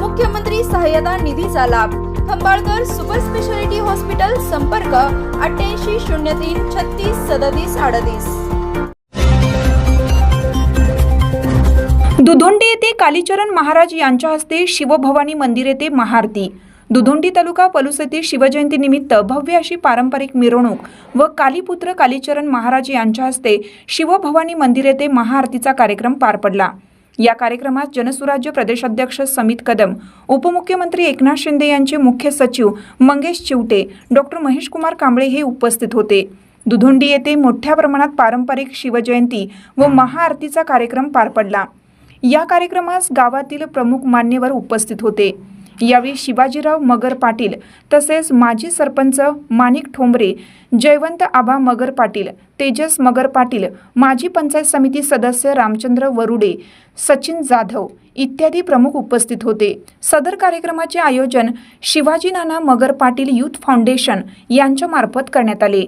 मुख्यमंत्री सहाय्यता निधीचा लाभ. खंबाळकर सुपर स्पेशालिटी हॉस्पिटल संपर्क अठ्ठ्याऐंशी शून्य तीन छत्तीस सदतीस अडतीस. दुधोंडी येथे कालीचरण महाराज यांच्या हस्ते शिवभवानी मंदिर येथे महाआरती. दुधोंडी तालुका पलूस येथे शिवजयंतीनिमित्त भव्य अशी पारंपरिक मिरवणूक व कालीपुत्र कालीचरण महाराज यांच्या हस्ते शिवभवानी मंदिर येथे महाआरतीचा कार्यक्रम पार पडला. या कार्यक्रमात जनसुराज्य प्रदेशाध्यक्ष समित कदम उपमुख्यमंत्री एकनाथ शिंदे यांचे मुख्य सचिव मंगेश चिवटे डॉक्टर महेश कुमार कांबळे हे उपस्थित होते. दुधोंडी येथे मोठ्या प्रमाणात पारंपरिक शिवजयंती व महाआरतीचा कार्यक्रम पार पडला. या कार्यक्रमास गावातील प्रमुख मान्यवर उपस्थित होते. यावेळी शिवाजीराव मगर पाटील तसेच माजी सरपंच माणिक ठोंबरे जयवंत आबा मगर पाटील तेजस मगर पाटील माजी पंचायत समिती सदस्य रामचंद्र वरुडे सचिन जाधव इत्यादी प्रमुख उपस्थित होते. सदर कार्यक्रमाचे आयोजन शिवाजी नाना मगर पाटील युथ फाउंडेशन यांच्यामार्फत करण्यात आले.